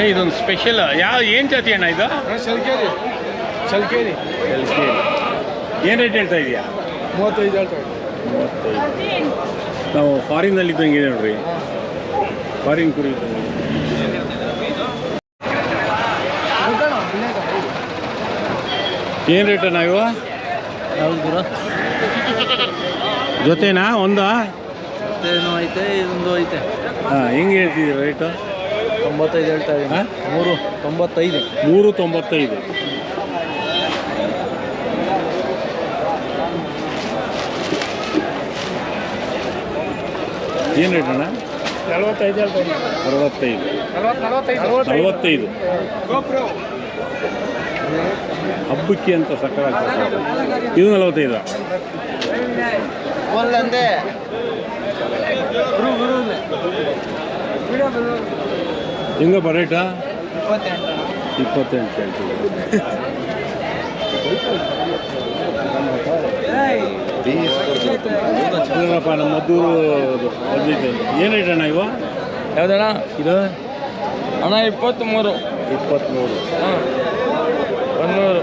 ಏ ಇದೊಂದು ಸ್ಪೆಷಲ್ ಯಾವ ಏನು ಜಾತಿ ಅಣ್ಣ ಇದು? ಚಲ್ಕೇರಿ ಚಲ್ಕೇರಿ ಏನು ರೇಟ್ ಹೇಳ್ತಾ ಇದೆಯಾ? ಮೂವತ್ತೈದು ಫಾರಿನ್ ಮೂವತ್ತೈದು. ನಾವು ಫಾರಿನಲ್ಲಿ ಇದ್ದಂಗೆ ಇದೆ ನೋಡ್ರಿ. ಫಾರಿನ್ ಕುರಿ ಏನ್ ರೇಟ್ ಅಣ್ಣ ಇವ? ಜೊತೆನಾ ಒಂದಾ? ಏನೋ ಐತೆ ಇದೊಂದು ಐತೆ. ಹಾಂ ಹೆಂಗೆ ಹೇಳ್ತಿದ್ದೀರಾ ರೇಟು ತೊಂಬತ್ತೈದು ಹೇಳ್ತಾ? ಇದ್ದೀನಿ. ಮೂರು ತೊಂಬತ್ತೈದು. ಮೂರು ತೊಂಬತ್ತೈದು. ಏನು ರೇಟ್ ಅಣ್ಣ? ನಲ್ವತ್ತೈದು ಅರವತ್ತೈದು. ನಲ್ವತ್ತು ನಲ್ವತ್ತೈದು. ಹಬ್ಬಕ್ಕೆ ಅಂತ ಸಕ್ಕರೆ ಇದು ನಲವತ್ತೈದು? ಒಲ್ಲಂದೆ ಹೆಂಗಪ್ಪ ರೇಟಾ ಇಪ್ಪತ್ತೆಂಟು. ಹೇಳ್ತೀವಿ. ನಮ್ಮ ಮದ್ದೂರು ಏನು ರೇಟ್ ಅಣ್ಣ ಇವ? ಯಾವ್ದಣ್ಣ? ಇದು? ಅಣ್ಣ ಇಪ್ಪತ್ತ್ಮೂರು ಇಪ್ಪತ್ತ್ಮೂರು ಹಾಂ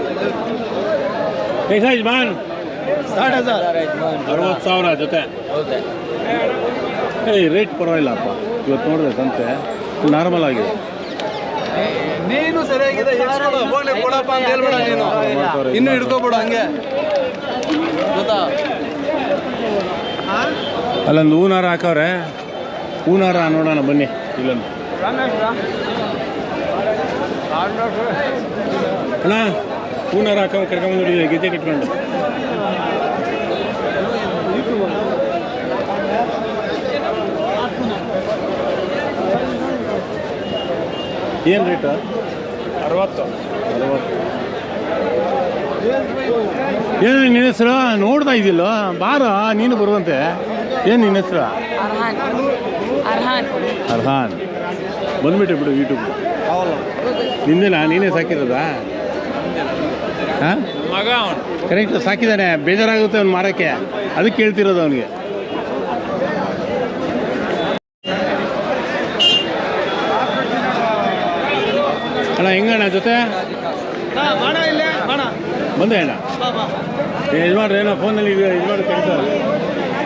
ಸೈಜ್ ಮಾನ್ ಸಾठ ಹಜಾರ್ ಅರವತ್ತು ಸಾವಿರ ಜೊತೆ. ಹೌದಾ. ಏಯ್ ರೇಟ್ ಪರವಾಗಿಲ್ಲಪ್ಪ. ಇವತ್ತು ನೋಡಿದೆ ಸಂತೆ. ನಾರ್ಮಲ್ ಆಗಿದೆ. ನೀನು ಸರಿಯಾಗಿದೆ ಎಷ್ಟ್ಕೊಡು, ಹೋಗ್ಲಿ ಕೊಡಪ್ಪ ಅಂತ ಹೇಳ್ಬೇಡ ನೀನು. ಇನ್ನು ಬಿಡು ಹಿಡ್ಕೊಬಿಡು ಹಂಗೆ. ಗೊತ್ತಾ? ಅಲ್ಲೊಂದು ಹೂನಾರ ಹಾಕವ್ರೆ. ಹೂನಾರ ನೋಡೋಣ ಬನ್ನಿ. ಇಲ್ಲೊಂದು. ಅಣ್ಣ ಹೂನಾರ ಹಾಕೋ ಕರ್ಕೊಂಬಂದು ಗೆಜ್ಜೆ ಕಟ್ಕೊಂಡು. ಏನು ರೇಟು ಅರವತ್ತು. ಅರವತ್ತು. ಏನು ನಿನ್ನ ಹೆಸರು? ನೋಡ್ತಾ ಇದ್ದಿಲ್ಲ. ಬಾರ? ನೀನು ಬರುವಂತೆ. ಏನು ನಿನ್ನ ಹೆಸರು? ಅರ್ಹಾನ್. ಬಂದ್ಬಿಟ್ಟೆ ಬಿಡು ಯೂಟ್ಯೂಬ್ ನಿಂದೇನಾ? ನೀನೇ ಸಾಕಿರೋದಾ? ಹಾಂ? ಮಗ ಕರೆಕ್ಟ್ ಸಾಕಿದ್ದಾನೆ ಬೇಜಾರಾಗುತ್ತೆ ಅವ್ನು ಮಾರೋಕ್ಕೆ. ಅದಕ್ಕೆ ಕೇಳ್ತಿರೋದು ಅವನಿಗೆ. ಅಣ್ಣ ಹೆಂಗಣ್ಣ ಜೊತೆ? ಬಂದೆ ಅಣ್ಣ. ಏ, ಯಜಮಾನ್ರು ಏನೋ ಫೋನಲ್ಲಿ ಇದು ಇದು ಮಾಡಿ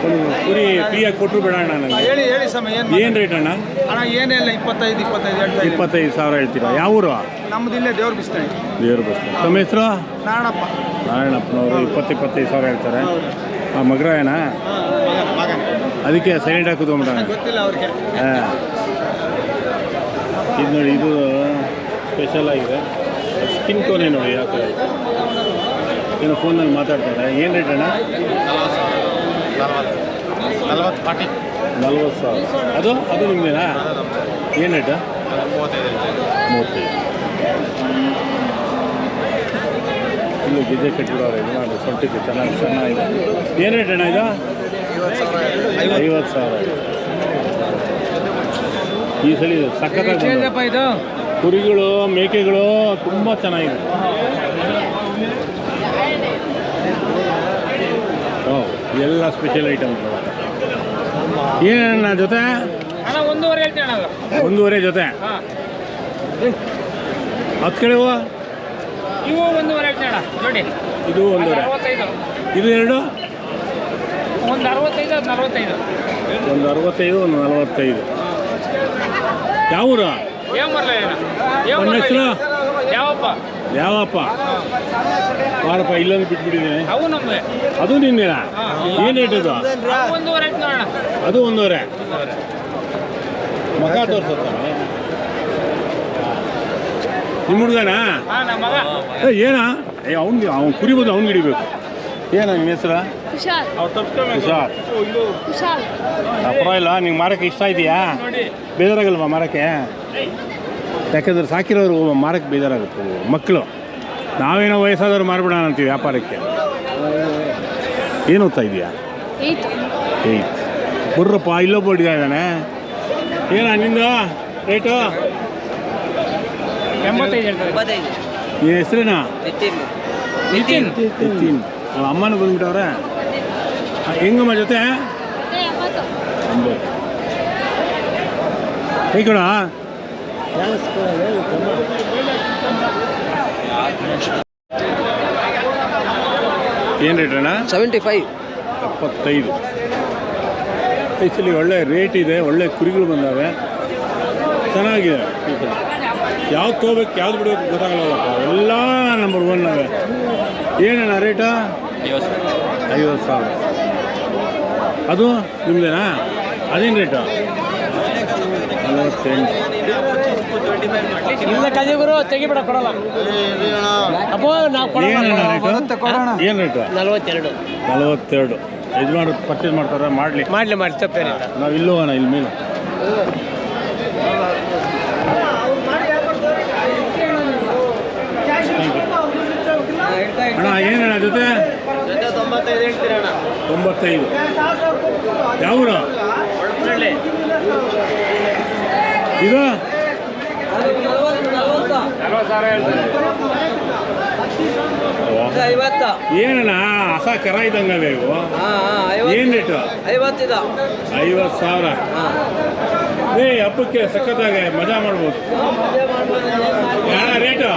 ಒಂದು ಕುರಿ ಫ್ರೀಯಾಗಿ ಕೊಟ್ಟರು ಬೇಡ ಅಣ್ಣ ನನಗೆ. ಹೇಳಿ ಹೇಳಿ ಸಮಯ ಏನು ಏನು ರೇಟ್ ಅಣ್ಣ? ಅಣ್ಣ ಏನಿಲ್ಲ ಇಪ್ಪತ್ತೈದು ಇಪ್ಪತ್ತೈದು ಹೇಳ್ತಾ ಇದ್ದೀನಿ. ಇಪ್ಪತ್ತೈದು ಸಾವಿರ ಹೇಳ್ತೀರಾ? ಯಾವ ಊರು? ನಮ್ದು ಇಲ್ಲೇ ದೇವ್ರ ಬಿಸ್ತಾಯಿ ದೇವ್ರ ಬಸ್ ತಮ್ಮ ಹೆಸರು? ನಾರಾಯಣಪ್ಪ. ನಾರಾಯಣಪ್ಪನವರು ಇಪ್ಪತ್ತು ಇಪ್ಪತ್ತೈದು ಸಾವಿರ ಹೇಳ್ತಾರೆ. ಆ ಮಗ್ರಾಯನ? ಮಗನೇ. ಅದಕ್ಕೆ ಸೈಲೆಂಟ್ ಆಗಿ ಮೇಡಮ್ ಗೊತ್ತಿಲ್ಲ ಅವ್ರಿಗೆ. ಹಾಂ. ಇದು ನೋಡಿ ಇದು ಸ್ಪೆಷಲ್ ಆಗಿದೆ. ಸ್ಕಿನ್ ಟೋನೇ ನೋಡಿ ಯಾವ ಥರ ಇದೆ ಏನೋ ಫೋನಲ್ಲಿ ಮಾತಾಡ್ತಾರೆ ಏನು ರೇಟ್ ಅಣ್ಣ? ನಲವತ್ತು ಸಾವಿರ. ಅದು? ಅದು ನಿಮ್ಮದೇನಾ ಏನು ರೇಟಾ ಮೂವತ್ತೈದು ಇಲ್ಲಿ ಗೆಜ್ಜೆ ಕಟ್ಟಿಬಿಡೋರು ಇದು ಮಾಡಿ ಸೊಂಟಕ್ಕೆ ಚೆನ್ನಾಗಿ ಚೆನ್ನಾಗಿದೆ. ಏನು ರೇಟ್ ಅಣ್ಣ ಇದು? ಐವತ್ತು ಸಾವಿರ ಈ ಸಲ. ಇದು? ಕುರಿಗಳು ಮೇಕೆಗಳು ತುಂಬ ಚೆನ್ನಾಗಿದೆ. ಓ ಎಲ್ಲ ಸ್ಪೆಷಲ್ ಐಟಮ್ ಏನಣ್ಣ ಜೊತೆ? ಒಂದೂವರೆ ಜೊತೆ? ಹತ್ತು ಕಡೆ ಇವು? ಒಂದೂವರೆ ಇದು ಒಂದೂವರೆ. ಇದು ಎರಡು? ಒಂದು ಅರವತ್ತೈದು ನಲವತ್ತೈದು. ಒಂದು ಅರವತ್ತೈದು ಒಂದು ನಲವತ್ತೈದು. ಯಾವ ಊರು? ಹೆಸರು? ಯಾವಪ್ಪ? ಬಾರಪ್ಪ ಇಲ್ಲೊಂದು ಬಿಟ್ಬಿಟ್ಟಿದ್ದೀನಿ ಅದು ನಿನ್ನೆ ಏನು ರೇಟ್ ಅದು? ಒಂದೂವರೆ ಅದು ಮಗ ತೋರ್ಸತ್ತ ನಿಮ್ಮ ಹುಡುಗನಾ? ಏನ? ಅವ್ನಿಗೆ ಅವ್ನು ಕುರಿಬೋದು ಅವ್ನಿಗೆ ಹಿಡಿಬೇಕು. ಏನ ನಿಮ್ಮ ಹೆಸರು? ಕುಶಾಲ್. ಹುಷಾರ್ ಕುಶಾಲ್. ಪರವಾಗಿಲ್ಲ ನಿಂಗೆ ಮಾರಕ್ಕೆ ಇಷ್ಟ ಇದೆಯಾ? ನೋಡಿ. ಬೇಜಾರಾಗಲ್ವಾ ಮಾರಕ್ಕೆ? ಯಾಕಂದ್ರೆ ಸಾಕಿರೋರು ಮಾರಕ್ಕೆ ಬೇಜಾರಾಗುತ್ತೆ ಮಕ್ಕಳು ನಾವೇನೋ ವಯಸ್ಸಾದವ್ರು ಮಾರ್ಬಿಡೋಣ ಅಂತೀವಿ ವ್ಯಾಪಾರಕ್ಕೆ. ಏನು ಓದ್ತಾ ಇದೆಯಾ? ಏಯ್ತ್. ಬರ್ರಪ್ಪ ಇಲ್ಲೊಬ್ಬ ಹುಡುಗ ಇದ್ದಾನೆ. ಏನ ನಿಂದು? ರೇಟು? ಎಂಬತ್ತೈದು ಹೇಳ್ತಾರೆ. ಈ ಹೆಸ್ರೇನಾ? ನಿತಿನ್. ನಿತಿನ್. ಅವ್ರ ಅಮ್ಮನ ಬಂದ್ಬಿಟ್ಟವ್ರೆ. ಹೆಂಗಮ್ಮ ಜೊತೆ? ಒಂಬತ್ತು ಏನು ರೇಟ್ ಅಣ್ಣ? Seventy five. ಎಪ್ಪತ್ತೈದು. ಆ್ಯಕ್ಚುಲಿ ಒಳ್ಳೆ ರೇಟ್ ಇದೆ ಒಳ್ಳೆ ಕುರಿಗಳು ಬಂದಾವೆ. ಚೆನ್ನಾಗಿದೆ. ಯಾವ್ದು ತೊಗೋಬೇಕು ಯಾವ್ದು ಬಿಡಬೇಕು ಗೊತ್ತಾಗಲ್ಲಪ್ಪ ಎಲ್ಲ ನಂಬರ್ ಒನ್ ಅವೆ ಏನಣ್ಣ ರೇಟಾ ಐವತ್ತು ಸಾವಿರ. ಅದು ನಿಮ್ಮದೇನಾ ಅದೇನು ರೇಟು ನಲವತ್ತೆಂಟು ಇಲ್ಲ ತೆಗಿಬೇಡ ಕೊಡಲ್ಲ. ಅಪ್ಪೋ ನಾವು ಕೊಡೋಣ. ರೇಟು ಏನು ರೇಟು ನಲ್ವತ್ತೆರಡು. ನಲವತ್ತೆರಡು. ಮಾಡೋದು ಪರ್ಚೇಸ್ ಮಾಡ್ತಾರೆ? ಮಾಡಲಿ. ಮಾಡ್ಲಿ ಮಾಡಿ ತಪ್ಪೇನಿಲ್ಲ. ನಾವು ಇಲ್ಲಿ ಹೋಗೋಣ ಇಲ್ಲಿ ಮೇಲೆ ಅಣ್ಣ ಏನಣ್ಣ ಜೊತೆ ತೊಂಬತ್ತೈದು ಹೇಳ್ತೀರಣ್ಣ ತೊಂಬತ್ತೈದು. ಯಾವೂರ? ಇದ ಏನಣ್ಣ ಹಸ ಕರ ಇದ್ದಂಗವೆ ಇವು? ಏನು ರೇಟು? ಐವತ್ತು ಸಾವಿರ. ಏ ಹಬ್ಬಕ್ಕೆ ಸಖತ್ತಾಗೆ ಮಜಾ ಮಾಡ್ಬೋದು. ಅಣ್ಣ ರೇಟು?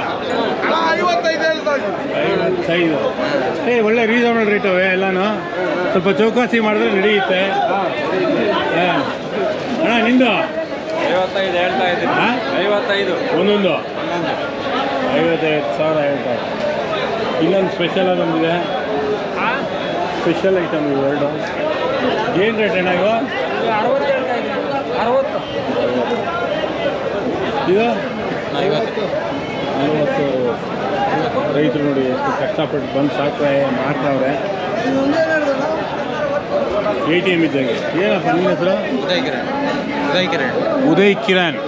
ಐದು ಏ ಒಳ್ಳೆ ರೀಸನಬಲ್ ರೇಟ್ ಎಲ್ಲಾನು. ಸ್ವಲ್ಪ ಚೌಕಾಸಿ ಮಾಡಿದ್ರೆ ನಡೆಯುತ್ತೆ. ಹಾ. ಅಣ್ಣ ನಿಂದು? ಐವತ್ತೈದು ಹೇಳ್ತಾ ಇದ್ದೀನಿ? ಐವತ್ತೈದು. ಒಂದೊಂದು? ಐವತ್ತೈದು ಸಾವಿರ ಹೇಳ್ತಾ ಇನ್ನೊಂದು ಸ್ಪೆಷಲ್ ಅದೊಂದಿದೆ ಸ್ಪೆಷಲ್ ಐಟಮ್ ಇವು ಎರಡು. ಏನು ರೇಟ್ ಅಣ್ಣ ಇವು? ಅರವತ್ತು. ಇದು ಐವತ್ತು ನಲವತ್ತು. ರೈತರು ನೋಡಿ ಎಷ್ಟು ಕಷ್ಟಪಟ್ಟು ಬಂದು ಸಾಕ್ತಾರೆ ಮಾಡ್ತಾವ್ರೆ ಎ ಟಿ ಎಂ ಇದ್ದಂಗೆ. ಏನಪ್ಪ ನಿಮ್ಮ ಹೆಸರು? ಉದಯ್ ಕಿರಣ್. ಉದಯ್ ಕಿರಣ್. ಉದಯ್ ಕಿರಣ್.